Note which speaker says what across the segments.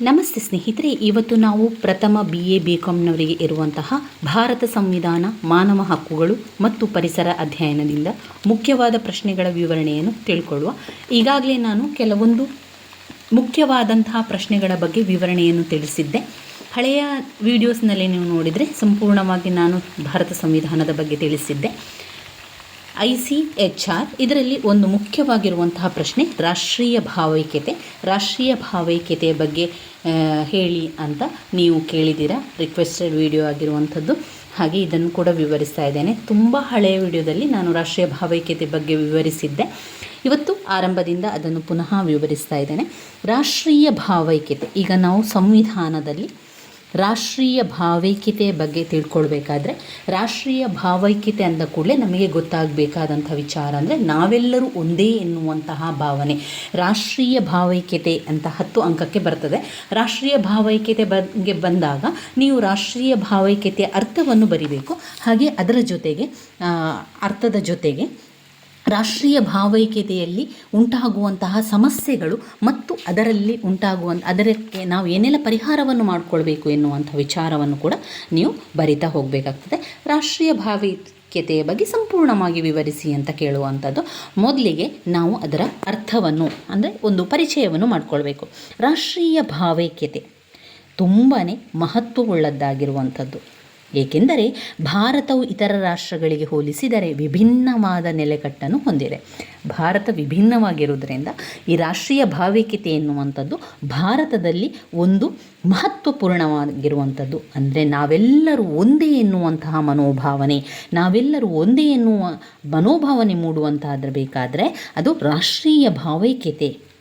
Speaker 1: ನಮಸ್ತೆ ಸ್ನೇಹಿತರೆ, ಇವತ್ತು ನಾವು ಪ್ರಥಮ ಬಿ ಎ ಬಿ ಕಾಮ್ನವರಿಗೆ ಇರುವಂತಹ ಭಾರತ ಸಂವಿಧಾನ, ಮಾನವ ಹಕ್ಕುಗಳು ಮತ್ತು ಪರಿಸರ ಅಧ್ಯಯನದಿಂದ ಮುಖ್ಯವಾದ ಪ್ರಶ್ನೆಗಳ ವಿವರಣೆಯನ್ನು ತಿಳ್ಕೊಳ್ಳುವ. ಈಗಾಗಲೇ ನಾನು ಕೆಲವೊಂದು ಮುಖ್ಯವಾದಂತಹ ಪ್ರಶ್ನೆಗಳ ಬಗ್ಗೆ ವಿವರಣೆಯನ್ನು ತಿಳಿಸಿದ್ದೆ. ಹಳೆಯ ವಿಡಿಯೋಸ್ನಲ್ಲಿ ನೀವು ನೋಡಿದರೆ ಸಂಪೂರ್ಣವಾಗಿ ನಾನು ಭಾರತ ಸಂವಿಧಾನದ ಬಗ್ಗೆ ತಿಳಿಸಿದ್ದೆ. ಐ ಸಿ ಎಚ್ ಆರ್ ಇದರಲ್ಲಿ ಒಂದು ಮುಖ್ಯವಾಗಿರುವಂತಹ ಪ್ರಶ್ನೆ, ರಾಷ್ಟ್ರೀಯ ಭಾವೈಕ್ಯತೆ. ರಾಷ್ಟ್ರೀಯ ಭಾವೈಕ್ಯತೆಯ ಬಗ್ಗೆ ಹೇಳಿ ಅಂತ ನೀವು ಕೇಳಿದ್ದೀರಾ? ರಿಕ್ವೆಸ್ಟೆಡ್ ವಿಡಿಯೋ ಆಗಿರುವಂಥದ್ದು. ಹಾಗೆ ಇದನ್ನು ಕೂಡ ವಿವರಿಸ್ತಾ ಇದ್ದೇನೆ. ತುಂಬ ಹಳೆಯ ವಿಡಿಯೋದಲ್ಲಿ ನಾನು ರಾಷ್ಟ್ರೀಯ ಭಾವೈಕ್ಯತೆ ಬಗ್ಗೆ ವಿವರಿಸಿದ್ದೆ. ಇವತ್ತು ಆರಂಭದಿಂದ ಅದನ್ನು ಪುನಃ ವಿವರಿಸ್ತಾ ಇದ್ದೇನೆ. ರಾಷ್ಟ್ರೀಯ ಭಾವೈಕ್ಯತೆ, ಈಗ ನಾವು ಸಂವಿಧಾನದಲ್ಲಿ ರಾಷ್ಟ್ರೀಯ ಭಾವೈಕ್ಯತೆಯ ಬಗ್ಗೆ ತಿಳ್ಕೊಳ್ಬೇಕಾದ್ರೆ, ರಾಷ್ಟ್ರೀಯ ಭಾವೈಕ್ಯತೆ ಅಂದ ಕೂಡಲೇ ನಮಗೆ ಗೊತ್ತಾಗಬೇಕಾದಂಥ ವಿಚಾರ ಅಂದರೆ ನಾವೆಲ್ಲರೂ ಒಂದೇ ಎನ್ನುವಂತಹ ಭಾವನೆ. ರಾಷ್ಟ್ರೀಯ ಭಾವೈಕ್ಯತೆ ಅಂತ ಹತ್ತು ಅಂಕಕ್ಕೆ ಬರ್ತದೆ. ರಾಷ್ಟ್ರೀಯ ಭಾವೈಕ್ಯತೆ ಬಗ್ಗೆ ಬಂದಾಗ ನೀವು ರಾಷ್ಟ್ರೀಯ ಭಾವೈಕ್ಯತೆಯ ಅರ್ಥವನ್ನು ಬರಿಬೇಕು. ಹಾಗೆ ಅದರ ಜೊತೆಗೆ ಅರ್ಥದ ಜೊತೆಗೆ ರಾಷ್ಟ್ರೀಯ ಭಾವೈಕ್ಯತೆಯಲ್ಲಿ ಉಂಟಾಗುವಂತಹ ಸಮಸ್ಯೆಗಳು ಮತ್ತು ಅದರಲ್ಲಿ ಉಂಟಾಗುವಂಥ ಅದಕ್ಕೆ ನಾವು ಏನೆಲ್ಲ ಪರಿಹಾರವನ್ನು ಮಾಡಿಕೊಳ್ಬೇಕು ಎನ್ನುವಂಥ ವಿಚಾರವನ್ನು ಕೂಡ ನೀವು ಬರಿತಾ ಹೋಗಬೇಕಾಗ್ತದೆ. ರಾಷ್ಟ್ರೀಯ ಭಾವೈಕ್ಯತೆಯ ಬಗ್ಗೆ ಸಂಪೂರ್ಣವಾಗಿ ವಿವರಿಸಿ ಅಂತ ಕೇಳುವಂಥದ್ದು. ಮೊದಲಿಗೆ ನಾವು ಅದರ ಅರ್ಥವನ್ನು, ಅಂದರೆ ಒಂದು ಪರಿಚಯವನ್ನು ಮಾಡಿಕೊಳ್ಬೇಕು. ರಾಷ್ಟ್ರೀಯ ಭಾವೈಕ್ಯತೆ ತುಂಬಾ ಮಹತ್ವವುಳ್ಳದ್ದಾಗಿರುವಂಥದ್ದು. ಏಕೆಂದರೆ ಭಾರತವು ಇತರ ರಾಷ್ಟ್ರಗಳಿಗೆ ಹೋಲಿಸಿದರೆ ವಿಭಿನ್ನವಾದ ನೆಲೆಕಟ್ಟನ್ನು ಹೊಂದಿದೆ. ಭಾರತ ವಿಭಿನ್ನವಾಗಿರುವುದರಿಂದ ಈ ರಾಷ್ಟ್ರೀಯ ಭಾವೈಕ್ಯತೆ ಎನ್ನುವಂಥದ್ದು ಭಾರತದಲ್ಲಿ ಒಂದು ಮಹತ್ವಪೂರ್ಣವಾಗಿರುವಂಥದ್ದು. ಅಂದರೆ ನಾವೆಲ್ಲರೂ ಒಂದೇ ಎನ್ನುವಂತಹ ಮನೋಭಾವನೆ, ನಾವೆಲ್ಲರೂ ಒಂದೇ ಎನ್ನುವ ಮನೋಭಾವನೆ ಮೂಡುವಂತಹದ್ರ ಬೇಕಾದರೆ ಅದು ರಾಷ್ಟ್ರೀಯ ಭಾವೈಕ್ಯತೆ.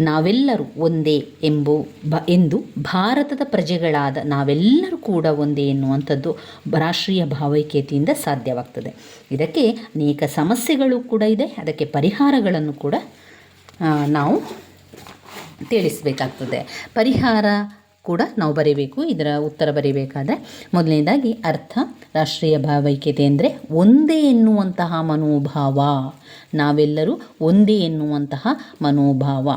Speaker 1: ನಾವೆಲ್ಲರೂ ಒಂದೇ ಎಂಬು ಬ, ಎಂದು ಭಾರತದ ಪ್ರಜೆಗಳಾದ ನಾವೆಲ್ಲರೂ ಕೂಡ ಒಂದೇ ಎನ್ನುವಂಥದ್ದು ರಾಷ್ಟ್ರೀಯ ಭಾವೈಕ್ಯತೆಯಿಂದ ಸಾಧ್ಯವಾಗ್ತದೆ. ಇದಕ್ಕೆ ಅನೇಕ ಸಮಸ್ಯೆಗಳು ಕೂಡ ಇದೆ. ಅದಕ್ಕೆ ಪರಿಹಾರಗಳನ್ನು ಕೂಡ ನಾವು ತಿಳಿಸಬೇಕಾಗ್ತದೆ. ಪರಿಹಾರ ಕೂಡ ನಾವು ಬರೀಬೇಕು. ಇದರ ಉತ್ತರ ಬರೀಬೇಕಾದ್ರೆ ಮೊದಲನೇದಾಗಿ ಅರ್ಥ, ರಾಷ್ಟ್ರೀಯ ಭಾವೈಕ್ಯತೆ ಅಂದರೆ ಒಂದೇ ಎನ್ನುವಂತಹ ಮನೋಭಾವ. ನಾವೆಲ್ಲರೂ ಒಂದೇ ಎನ್ನುವಂತಹ ಮನೋಭಾವ.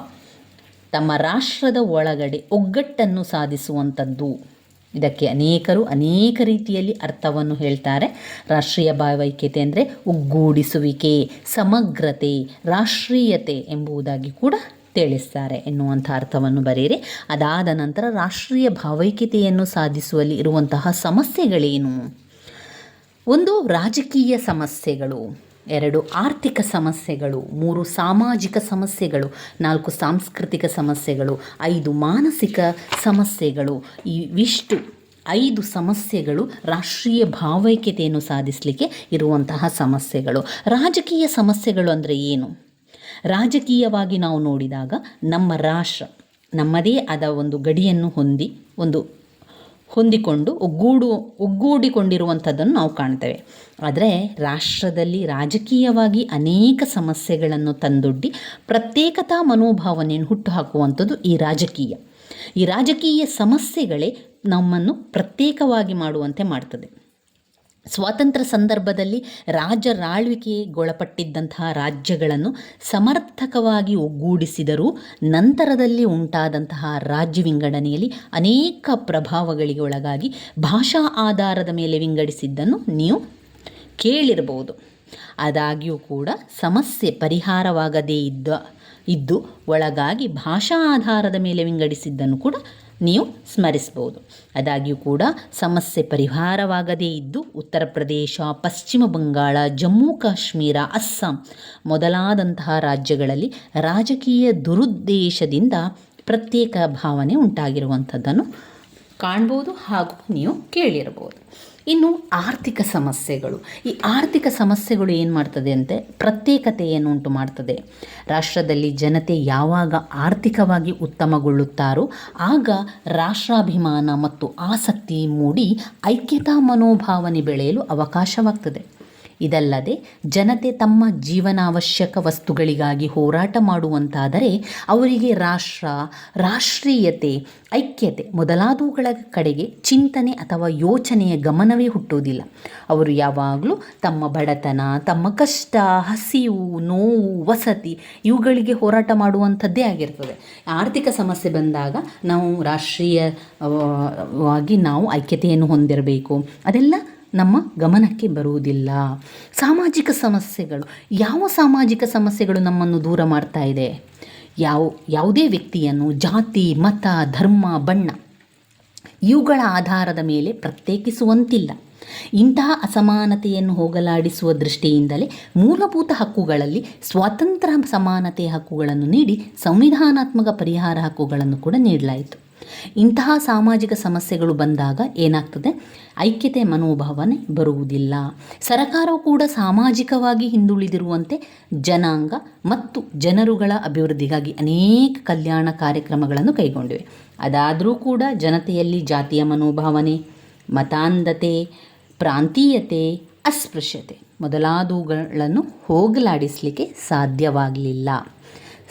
Speaker 1: ತಮ್ಮ ರಾಷ್ಟ್ರದ ಒಳಗಡೆ ಒಗ್ಗಟ್ಟನ್ನು ಸಾಧಿಸುವಂಥದ್ದು. ಇದಕ್ಕೆ ಅನೇಕರು ಅನೇಕ ರೀತಿಯಲ್ಲಿ ಅರ್ಥವನ್ನು ಹೇಳ್ತಾರೆ. ರಾಷ್ಟ್ರೀಯ ಭಾವೈಕ್ಯತೆ ಅಂದರೆ ಒಗ್ಗೂಡಿಸುವಿಕೆ, ಸಮಗ್ರತೆ, ರಾಷ್ಟ್ರೀಯತೆ ಎಂಬುದಾಗಿ ಕೂಡ ತಿಳಿಸ್ತಾರೆ ಎನ್ನುವಂಥ ಅರ್ಥವನ್ನು ಬರೆಯಿರಿ. ಅದಾದ ನಂತರ ರಾಷ್ಟ್ರೀಯ ಭಾವೈಕ್ಯತೆಯನ್ನು ಸಾಧಿಸುವಲ್ಲಿ ಇರುವಂತಹ ಸಮಸ್ಯೆಗಳೇನು? ಒಂದು ರಾಜಕೀಯ ಸಮಸ್ಯೆಗಳು. ಎರಡು ಆರ್ಥಿಕ ಸಮಸ್ಯೆಗಳು, ಮೂರು ಸಾಮಾಜಿಕ ಸಮಸ್ಯೆಗಳು, ನಾಲ್ಕು ಸಾಂಸ್ಕೃತಿಕ ಸಮಸ್ಯೆಗಳು, ಐದು ಮಾನಸಿಕ ಸಮಸ್ಯೆಗಳು. ಇವಿಷ್ಟು ಐದು ಸಮಸ್ಯೆಗಳು ರಾಷ್ಟ್ರೀಯ ಭಾವೈಕ್ಯತೆಯನ್ನು ಸಾಧಿಸಲಿಕ್ಕೆ ಇರುವಂತಹ ಸಮಸ್ಯೆಗಳು. ರಾಜಕೀಯ ಸಮಸ್ಯೆಗಳು ಅಂದರೆ ಏನು? ರಾಜಕೀಯವಾಗಿ ನಾವು ನೋಡಿದಾಗ ನಮ್ಮ ರಾಷ್ಟ್ರ ನಮ್ಮದೇ ಆದ ಒಂದು ಗಡಿಯನ್ನು ಹೊಂದಿ, ಒಂದು ಹೊಂದಿಕೊಂಡು ಒಗ್ಗೂಡು, ಒಗ್ಗೂಡಿಕೊಂಡಿರುವಂಥದ್ದನ್ನು ನಾವು ಕಾಣ್ತೇವೆ. ಆದರೆ ರಾಷ್ಟ್ರದಲ್ಲಿ ರಾಜಕೀಯವಾಗಿ ಅನೇಕ ಸಮಸ್ಯೆಗಳನ್ನು ತಂದೊಡ್ಡಿ ಪ್ರತ್ಯೇಕತಾ ಮನೋಭಾವನೆಯನ್ನು ಹುಟ್ಟುಹಾಕುವಂಥದ್ದು ಈ ರಾಜಕೀಯ. ಈ ರಾಜಕೀಯ ಸಮಸ್ಯೆಗಳೇ ನಮ್ಮನ್ನು ಪ್ರತ್ಯೇಕವಾಗಿ ಮಾಡುವಂತೆ ಮಾಡ್ತದೆ. ಸ್ವಾತಂತ್ರ್ಯ ಸಂದರ್ಭದಲ್ಲಿ ರಾಜರಾಳ್ವಿಕೆಗೊಳಪಟ್ಟಿದ್ದಂತಹ ರಾಜ್ಯಗಳನ್ನು ಸಮರ್ಥಕವಾಗಿ ಒಗ್ಗೂಡಿಸಿದರೂ ನಂತರದಲ್ಲಿ ಉಂಟಾದಂತಹ ರಾಜ್ಯ ವಿಂಗಡಣೆಯಲ್ಲಿ ಅನೇಕ ಪ್ರಭಾವಗಳಿಗೆ ಒಳಗಾಗಿ ಭಾಷಾ ಆಧಾರದ ಮೇಲೆ ವಿಂಗಡಿಸಿದ್ದನ್ನು ನೀವು ಕೇಳಿರಬಹುದು. ಆದಾಗ್ಯೂ ಕೂಡ ಸಮಸ್ಯೆ ಪರಿಹಾರವಾಗದೇ ಇದ್ದ, ಇದ್ದು ಒಳಗಾಗಿ ಭಾಷಾ ಆಧಾರದ ಮೇಲೆ ವಿಂಗಡಿಸಿದ್ದನ್ನು ಕೂಡ ನೀವು ಸ್ಮರಿಸಬಹುದು. ಅದಾಗಿಯೂ ಕೂಡ ಸಮಸ್ಯೆ ಪರಿಹಾರವಾಗದೇ ಇದ್ದು ಉತ್ತರ ಪ್ರದೇಶ, ಪಶ್ಚಿಮ ಬಂಗಾಳ, ಜಮ್ಮು ಕಾಶ್ಮೀರ, ಅಸ್ಸಾಂ ಮೊದಲಾದಂತಹ ರಾಜ್ಯಗಳಲ್ಲಿ ರಾಜಕೀಯ ದುರುದ್ದೇಶದಿಂದ ಪ್ರತ್ಯೇಕ ಭಾವನೆ ಉಂಟಾಗಿರುವಂಥದ್ದನ್ನು ಕಾಣ್ಬೋದು ಹಾಗೂ ನೀವು ಕೇಳಿರ್ಬೋದು ಇನ್ನು ಆರ್ಥಿಕ ಸಮಸ್ಯೆಗಳು. ಈ ಆರ್ಥಿಕ ಸಮಸ್ಯೆಗಳು ಏನು ಮಾಡ್ತದೆ ಅಂತೆ? ಪ್ರತ್ಯೇಕತೆಯನ್ನು ಉಂಟು ಮಾಡ್ತದೆ? ರಾಷ್ಟ್ರದಲ್ಲಿ ಜನತೆ ಯಾವಾಗ ಆರ್ಥಿಕವಾಗಿ ಉತ್ತಮಗೊಳ್ಳುತ್ತಾರೋ, ಆಗ ರಾಷ್ಟ್ರಾಭಿಮಾನ ಮತ್ತು ಆಸಕ್ತಿ ಮೂಡಿ ಐಕ್ಯತಾ ಮನೋಭಾವನೆ ಬೆಳೆಯಲು ಅವಕಾಶವಾಗ್ತದೆ. ಇದಲ್ಲದೆ ಜನತೆ ತಮ್ಮ ಜೀವನಾವಶ್ಯಕ ವಸ್ತುಗಳಿಗಾಗಿ ಹೋರಾಟ ಮಾಡುವಂತಾದರೆ ಅವರಿಗೆ ರಾಷ್ಟ್ರ, ರಾಷ್ಟ್ರೀಯತೆ, ಐಕ್ಯತೆ ಮೊದಲಾದವುಗಳ ಕಡೆಗೆ ಚಿಂತನೆ ಅಥವಾ ಯೋಚನೆಯ ಗಮನವೇ ಹುಟ್ಟುವುದಿಲ್ಲ. ಅವರು ಯಾವಾಗಲೂ ತಮ್ಮ ಬಡತನ, ತಮ್ಮ ಕಷ್ಟ, ಹಸಿವು, ನೋವು, ವಸತಿ ಇವುಗಳಿಗೆ ಹೋರಾಟ ಮಾಡುವಂಥದ್ದೇ ಆಗಿರ್ತದೆ. ಆರ್ಥಿಕ ಸಮಸ್ಯೆ ಬಂದಾಗ ನಾವು ರಾಷ್ಟ್ರೀಯವಾಗಿ ನಾವು ಐಕ್ಯತೆಯನ್ನು ಹೊಂದಿರಬೇಕು. ಅದೆಲ್ಲ ನಮ್ಮ ಗಮನಕ್ಕೆ ಬರುವುದಿಲ್ಲ. ಸಾಮಾಜಿಕ ಸಮಸ್ಯೆಗಳು, ಯಾವ ಸಾಮಾಜಿಕ ಸಮಸ್ಯೆಗಳು ನಮ್ಮನ್ನು ದೂರ ಮಾಡ್ತಾ ಇದೆ? ಯಾವ, ಯಾವುದೇ ವ್ಯಕ್ತಿಯನ್ನು, ಜಾತಿ, ಮತ, ಧರ್ಮ, ಬಣ್ಣ, ಇವುಗಳ ಆಧಾರದ ಮೇಲೆ ಪ್ರತ್ಯೇಕಿಸುವಂತಿಲ್ಲ. ಇಂತಹ ಅಸಮಾನತೆಯನ್ನು ಹೋಗಲಾಡಿಸುವ ದೃಷ್ಟಿಯಿಂದಲೇ ಮೂಲಭೂತ ಹಕ್ಕುಗಳಲ್ಲಿ ಸ್ವಾತಂತ್ರ್ಯ ಸಮಾನತೆಯ ಹಕ್ಕುಗಳನ್ನು ನೀಡಿ ಸಂವಿಧಾನಾತ್ಮಕ ಪರಿಹಾರ ಹಕ್ಕುಗಳನ್ನು ಕೂಡ ನೀಡಲಾಯಿತು. ಇಂತಹ ಸಾಮಾಜಿಕ ಸಮಸ್ಯೆಗಳು ಬಂದಾಗ ಏನಾಗ್ತದೆ? ಐಕ್ಯತೆ ಮನೋಭಾವನೆ ಬರುವುದಿಲ್ಲ. ಸರಕಾರವು ಕೂಡ ಸಾಮಾಜಿಕವಾಗಿ ಹಿಂದುಳಿದಿರುವಂತೆ ಜನಾಂಗ ಮತ್ತು ಜನರುಗಳ ಅಭಿವೃದ್ಧಿಗಾಗಿ ಅನೇಕ ಕಲ್ಯಾಣ ಕಾರ್ಯಕ್ರಮಗಳನ್ನು ಕೈಗೊಂಡಿವೆ. ಅದಾದರೂ ಕೂಡ ಜನತೆಯಲ್ಲಿ ಜಾತಿಯ ಮನೋಭಾವನೆ, ಮತಾಂಧತೆ, ಪ್ರಾಂತೀಯತೆ, ಅಸ್ಪೃಶ್ಯತೆ ಮೊದಲಾದವುಗಳನ್ನು ಹೋಗಲಾಡಿಸಲಿಕ್ಕೆ ಸಾಧ್ಯವಾಗಲಿಲ್ಲ.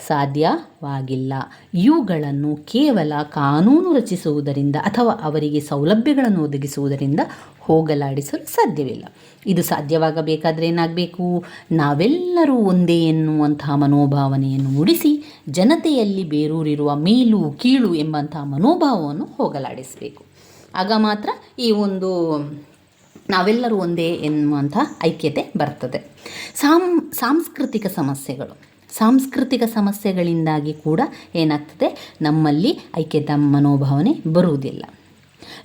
Speaker 1: ಸಾಧ್ಯವಾಗಿಲ್ಲ. ಇವುಗಳನ್ನು ಕೇವಲ ಕಾನೂನು ರಚಿಸುವುದರಿಂದ ಅಥವಾ ಅವರಿಗೆ ಸೌಲಭ್ಯಗಳನ್ನು ಒದಗಿಸುವುದರಿಂದ ಹೋಗಲಾಡಿಸಲು ಸಾಧ್ಯವಿಲ್ಲ. ಇದು ಸಾಧ್ಯವಾಗಬೇಕಾದರೆ ಏನಾಗಬೇಕು? ನಾವೆಲ್ಲರೂ ಒಂದೇ ಎನ್ನುವಂತಹ ಮನೋಭಾವನೆಯನ್ನು ಮೂಡಿಸಿ ಜನತೆಯಲ್ಲಿ ಬೇರೂರಿರುವ ಮೇಲು ಕೀಳು ಎಂಬಂತಹ ಮನೋಭಾವವನ್ನು ಹೋಗಲಾಡಿಸಬೇಕು. ಆಗ ಮಾತ್ರ ಈ ಒಂದು ನಾವೆಲ್ಲರೂ ಒಂದೇ ಎನ್ನುವಂಥ ಐಕ್ಯತೆ ಬರ್ತದೆ. ಸಾಂ, ಸಾಂಸ್ಕೃತಿಕ ಸಮಸ್ಯೆಗಳು. ಸಾಂಸ್ಕೃತಿಕ ಸಮಸ್ಯೆಗಳಿಂದಾಗಿ ಕೂಡ ಏನಾಗ್ತದೆ? ನಮ್ಮಲ್ಲಿ ಐಕ್ಯತ ಮನೋಭಾವನೆ ಬರುವುದಿಲ್ಲ.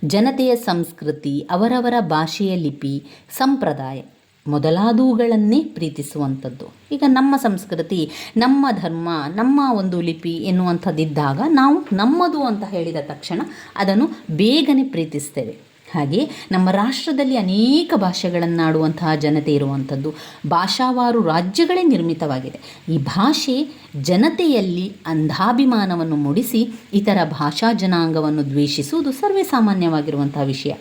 Speaker 1: ಜನತೆಯ ಸಂಸ್ಕೃತಿ, ಅವರವರ ಭಾಷೆಯ ಲಿಪಿ, ಸಂಪ್ರದಾಯ ಮೊದಲಾದವುಗಳನ್ನೇ ಪ್ರೀತಿಸುವಂಥದ್ದು. ಈಗ ನಮ್ಮ ಸಂಸ್ಕೃತಿ, ನಮ್ಮ ಧರ್ಮ, ನಮ್ಮ ಒಂದು ಲಿಪಿ ಎನ್ನುವಂಥದ್ದಿದ್ದಾಗ ನಾವು ನಮ್ಮದು ಅಂತ ಹೇಳಿದ ತಕ್ಷಣ ಅದನ್ನು ಬೇಗನೆ ಪ್ರೀತಿಸ್ತೇವೆ. ಹಾಗೆ ನಮ್ಮ ರಾಷ್ಟ್ರದಲ್ಲಿ ಅನೇಕ ಭಾಷೆಗಳನ್ನಾಡುವಂತಹ ಜನತೆ ಇರುವಂಥದ್ದು ಭಾಷಾವಾರು ರಾಜ್ಯಗಳೇ ನಿರ್ಮಿತವಾಗಿದೆ. ಈ ಭಾಷೆ ಜನತೆಯಲ್ಲಿ ಅಂಧಾಭಿಮಾನವನ್ನು ಮೂಡಿಸಿ ಇತರ ಭಾಷಾ ಜನಾಂಗವನ್ನು ದ್ವೇಷಿಸುವುದು ಸರ್ವೇ ಸಾಮಾನ್ಯವಾಗಿರುವಂತಹ ವಿಷಯ.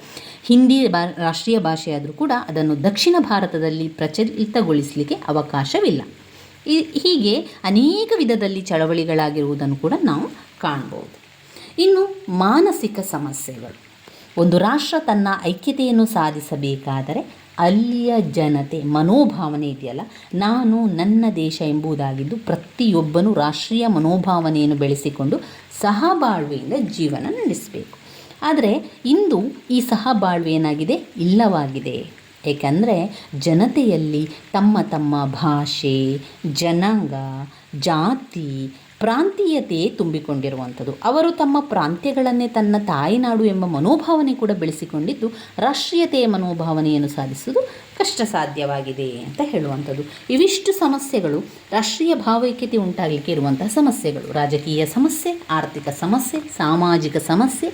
Speaker 1: ಹಿಂದಿ ಬಾ, ರಾಷ್ಟ್ರೀಯ ಭಾಷೆಯಾದರೂ ಕೂಡ ಅದನ್ನು ದಕ್ಷಿಣ ಭಾರತದಲ್ಲಿ ಪ್ರಚಲಿತಗೊಳಿಸಲಿಕ್ಕೆ ಅವಕಾಶವಿಲ್ಲ. ಹೀಗೆ ಅನೇಕ ವಿಧದಲ್ಲಿ ಚಳವಳಿಗಳಾಗಿರುವುದನ್ನು ಕೂಡ ನಾವು ಕಾಣ್ಬೋದು. ಇನ್ನು ಮಾನಸಿಕ ಸಮಸ್ಯೆಗಳು. ಒಂದು ರಾಷ್ಟ್ರ ತನ್ನ ಐಕ್ಯತೆಯನ್ನು ಸಾಧಿಸಬೇಕಾದರೆ ಅಲ್ಲಿಯ ಜನತೆ, ಮನೋಭಾವನೆ ಇದೆಯಲ್ಲ, ನಾನು ನನ್ನ ದೇಶ ಎಂಬುದಾಗಿದ್ದು ಪ್ರತಿಯೊಬ್ಬನೂ ರಾಷ್ಟ್ರೀಯ ಮನೋಭಾವನೆಯನ್ನು ಬೆಳೆಸಿಕೊಂಡು ಸಹಬಾಳ್ವೆಯಿಂದ ಜೀವನ ನಡೆಸಬೇಕು. ಆದರೆ ಇಂದು ಈ ಸಹಬಾಳ್ವೆ ಏನಾಗಿದೆ? ಇಲ್ಲವಾಗಿದೆ. ಏಕೆಂದರೆ ಜನತೆಯಲ್ಲಿ ತಮ್ಮ ತಮ್ಮ ಭಾಷೆ, ಜನಾಂಗ, ಜಾತಿ ಪ್ರಾಂತೀಯತೆ ತುಂಬಿಕೊಂಡಿರುವಂಥದ್ದು. ಅವರು ತಮ್ಮ ಪ್ರಾಂತ್ಯಗಳನ್ನೇ ತನ್ನ ತಾಯಿನಾಡು ಎಂಬ ಮನೋಭಾವನೆ ಕೂಡ ಬೆಳೆಸಿಕೊಂಡಿದ್ದು, ರಾಷ್ಟ್ರೀಯತೆಯ ಮನೋಭಾವನೆಯನ್ನು ಸಾಧಿಸುವುದು ಕಷ್ಟ ಸಾಧ್ಯವಾಗಿದೆ ಅಂತ ಹೇಳುವಂಥದ್ದು. ಇವಿಷ್ಟು ಸಮಸ್ಯೆಗಳು ರಾಷ್ಟ್ರೀಯ ಭಾವೈಕ್ಯತೆ ಉಂಟಾಗಲಿಕ್ಕೆ ಇರುವಂತಹ ಸಮಸ್ಯೆಗಳು. ರಾಜಕೀಯ ಸಮಸ್ಯೆ, ಆರ್ಥಿಕ ಸಮಸ್ಯೆ, ಸಾಮಾಜಿಕ ಸಮಸ್ಯೆ,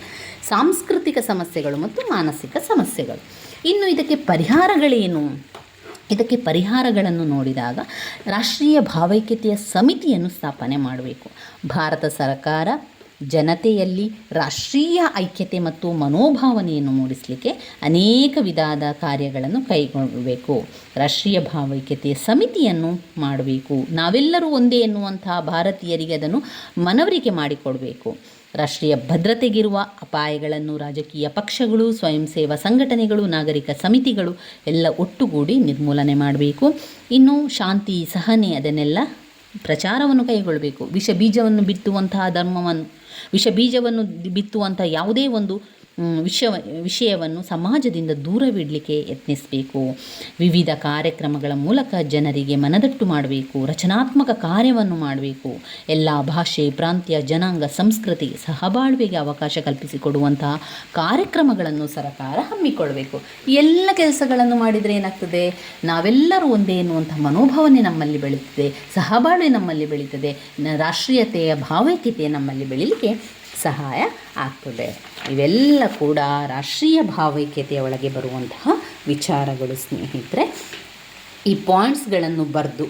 Speaker 1: ಸಾಂಸ್ಕೃತಿಕ ಸಮಸ್ಯೆಗಳು ಮತ್ತು ಮಾನಸಿಕ ಸಮಸ್ಯೆಗಳು. ಇನ್ನು ಇದಕ್ಕೆ ಪರಿಹಾರಗಳೇನು? ಇದಕ್ಕೆ ಪರಿಹಾರಗಳನ್ನು ನೋಡಿದಾಗ ರಾಷ್ಟ್ರೀಯ ಭಾವೈಕ್ಯತೆಯ ಸಮಿತಿಯನ್ನು ಸ್ಥಾಪನೆ ಮಾಡಬೇಕು. ಭಾರತ ಸರ್ಕಾರ ಜನತೆಯಲ್ಲಿ ರಾಷ್ಟ್ರೀಯ ಐಕ್ಯತೆ ಮತ್ತು ಮನೋಭಾವನೆಯನ್ನು ಮೂಡಿಸಲಿಕ್ಕೆ ಅನೇಕ ವಿಧದ ಕಾರ್ಯಗಳನ್ನು ಕೈಗೊಳ್ಳಬೇಕು. ರಾಷ್ಟ್ರೀಯ ಭಾವೈಕ್ಯತೆಯ ಸಮಿತಿಯನ್ನು ಮಾಡಬೇಕು. ನಾವೆಲ್ಲರೂ ಒಂದೇ ಎನ್ನುವಂತಹ ಭಾರತೀಯರಿಗೆ ಅದನ್ನು ಮನವರಿಕೆ ಮಾಡಿಕೊಡಬೇಕು. ರಾಷ್ಟ್ರೀಯ ಭದ್ರತೆಗಿರುವ ಅಪಾಯಗಳನ್ನು ರಾಜಕೀಯ ಪಕ್ಷಗಳು, ಸ್ವಯಂ ಸೇವಾ ಸಂಘಟನೆಗಳು, ನಾಗರಿಕ ಸಮಿತಿಗಳು ಎಲ್ಲ ಒಟ್ಟುಗೂಡಿ ನಿರ್ಮೂಲನೆ ಮಾಡಬೇಕು. ಇನ್ನು ಶಾಂತಿ, ಸಹನೆ ಅದನ್ನೆಲ್ಲ ಪ್ರಚಾರವನ್ನು ಕೈಗೊಳ್ಳಬೇಕು. ವಿಷ ಬೀಜವನ್ನು ಬಿತ್ತುವಂತಹ ಧರ್ಮವನ್ನು ವಿಷ ಬೀಜವನ್ನು ಬಿತ್ತುವಂಥ ಯಾವುದೇ ಒಂದು ವಿಷಯ ವಿಷಯವನ್ನು ಸಮಾಜದಿಂದ ದೂರವಿಡಲಿಕ್ಕೆ ಯತ್ನಿಸಬೇಕು. ವಿವಿಧ ಕಾರ್ಯಕ್ರಮಗಳ ಮೂಲಕ ಜನರಿಗೆ ಮನದಟ್ಟು ಮಾಡಬೇಕು. ರಚನಾತ್ಮಕ ಕಾರ್ಯವನ್ನು ಮಾಡಬೇಕು. ಎಲ್ಲ ಭಾಷೆ, ಪ್ರಾಂತ್ಯ, ಜನಾಂಗ, ಸಂಸ್ಕೃತಿ ಸಹಬಾಳ್ವೆಗೆ ಅವಕಾಶ ಕಲ್ಪಿಸಿಕೊಡುವಂತಹ ಕಾರ್ಯಕ್ರಮಗಳನ್ನು ಸರ್ಕಾರ ಹಮ್ಮಿಕೊಳ್ಬೇಕು. ಎಲ್ಲ ಕೆಲಸಗಳನ್ನು ಮಾಡಿದರೆ ಏನಾಗ್ತದೆ? ನಾವೆಲ್ಲರೂ ಒಂದೇ ಎನ್ನುವಂಥ ಮನೋಭಾವನೆ ನಮ್ಮಲ್ಲಿ ಬೆಳೀತದೆ. ಸಹಬಾಳ್ವೆ ನಮ್ಮಲ್ಲಿ ಬೆಳೀತದೆ. ರಾಷ್ಟ್ರೀಯತೆಯ ಭಾವೈಕ್ಯತೆ ನಮ್ಮಲ್ಲಿ ಬೆಳೀಲಿಕ್ಕೆ ಸಹಾಯ ಆಗ್ತದೆ. ಇವೆಲ್ಲ ಕೂಡ ರಾಷ್ಟ್ರೀಯ ಭಾವೈಕ್ಯತೆಯ ಒಳಗೆ ಬರುವಂತಹ ವಿಚಾರಗಳು, ಸ್ನೇಹಿತರೆ. ಈ ಪಾಯಿಂಟ್ಸ್ಗಳನ್ನು ಬರೆದು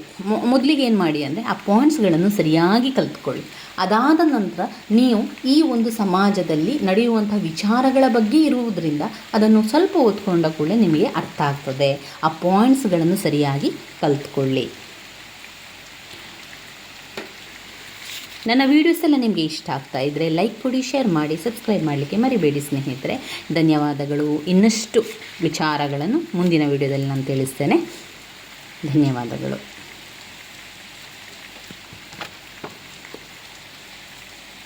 Speaker 1: ಮೊದಲಿಗೆ ಏನು ಮಾಡಿ ಅಂದರೆ, ಆ ಪಾಯಿಂಟ್ಸ್ಗಳನ್ನು ಸರಿಯಾಗಿ ಕಲ್ತ್ಕೊಳ್ಳಿ. ಅದಾದ ನಂತರ ನೀವು ಈ ಒಂದು ಸಮಾಜದಲ್ಲಿ ನಡೆಯುವಂಥ ವಿಚಾರಗಳ ಬಗ್ಗೆ ಇರುವುದರಿಂದ ಅದನ್ನು ಸ್ವಲ್ಪ ಓದ್ಕೊಂಡ ಕೂಡಲೇ ನಿಮಗೆ ಅರ್ಥ ಆಗ್ತದೆ. ಆ ಪಾಯಿಂಟ್ಸ್ಗಳನ್ನು ಸರಿಯಾಗಿ ಕಲ್ತ್ಕೊಳ್ಳಿ. ನನ್ನ ವೀಡಿಯೋಸ್ ಎಲ್ಲ ನಿಮಗೆ ಇಷ್ಟ ಆಗ್ತಾ ಇದ್ದರೆ ಲೈಕ್ ಕೊಡಿ ಶೇರ್ ಮಾಡಿ ಸಬ್ಸ್ಕ್ರೈಬ್ ಮಾಡಲಿಕ್ಕೆ ಮರಿಬೇಡಿ ಸ್ನೇಹಿತರೆ. ಧನ್ಯವಾದಗಳು. ಇನ್ನಷ್ಟು ವಿಚಾರಗಳನ್ನು ಮುಂದಿನ ವೀಡಿಯೋದಲ್ಲಿ ನಾನು ತಿಳಿಸ್ತೇನೆ. ಧನ್ಯವಾದಗಳು.